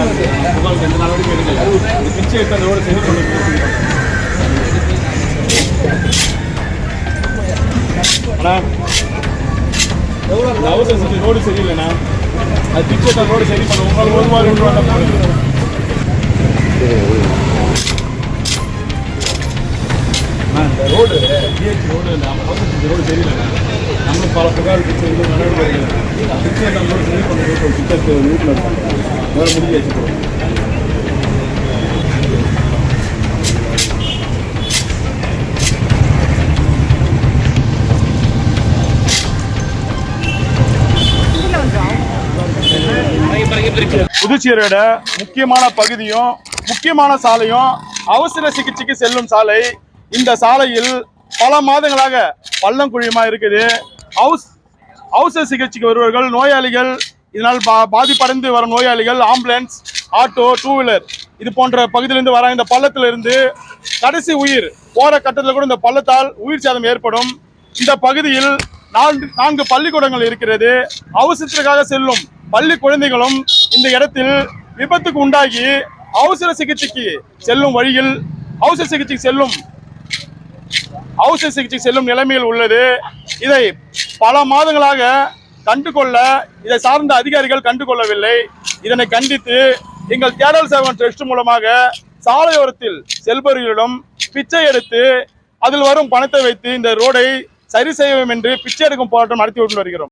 உங்களுக்கு எந்த நடவடிக்கை எடுக்கல ஒரு பிச்சை எடுத்து அந்த சரி பண்ணி ரோடு சரியில்லைண்ணா அது பிச்சை ரோடு சரி பண்ண உங்களுக்கு ஒரு மாதிரி ரூபா இந்த ரோடு பிஹெச் ரோடு ரோடு பல புகார் பிச்சை நடவடிக்கை பிச்சை ரோடு சரி பண்ண வீட்டில் இருக்காங்க வேறு முடிஞ்சு வச்சுக்கிறோம் புதுச்சேரியோட முக்கியமான பகுதியும் முக்கியமான சாலையும் அவசர சிகிச்சைக்கு செல்லும் சாலை. இந்த சாலையில் பல மாதங்களாக பள்ளம் குழியமா இருக்குது. அவசர சிகிச்சைக்கு வருபவர்கள் நோயாளிகள் இதனால் பா பாதிப்படைந்து வரும் நோயாளிகள் ஆம்புலன்ஸ் ஆட்டோ டூ வீலர் இது போன்ற பகுதியிலிருந்து வர இந்த பள்ளத்தில் இருந்து கடைசி உயிர் போற கட்டத்தில் கூட இந்த பள்ளத்தால் உயிர் சேதம் ஏற்படும். இந்த பகுதியில் நான்கு நான்கு பள்ளிக்கூடங்கள் இருக்கிறது. அவசரத்திற்காக செல்லும் பள்ளி குழந்தைகளும் இந்த இடத்தில் விபத்துக்கு உண்டாகி அவசர சிகிச்சைக்கு செல்லும் வழியில் அவசர சிகிச்சைக்கு செல்லும் அவசர சிகிச்சை செல்லும் நிலைமையில் உள்ளது. இதை பல மாதங்களாக கண்டுகொள்ள இதை சார்ந்த அதிகாரிகள் கண்டுகொள்ளவில்லை. இதனை கண்டித்து எங்கள் தேடல் சேவன் ட்ரஸ்ட் மூலமாக சாலையோரத்தில் செல்பவர்களிடம் பிச்சை எடுத்து அதில் வரும் பணத்தை வைத்து இந்த ரோடை சரி செய்வோம் என்று பிச்சை எடுக்கும் போராட்டம் நடத்தி கொண்டு வருகிறோம்.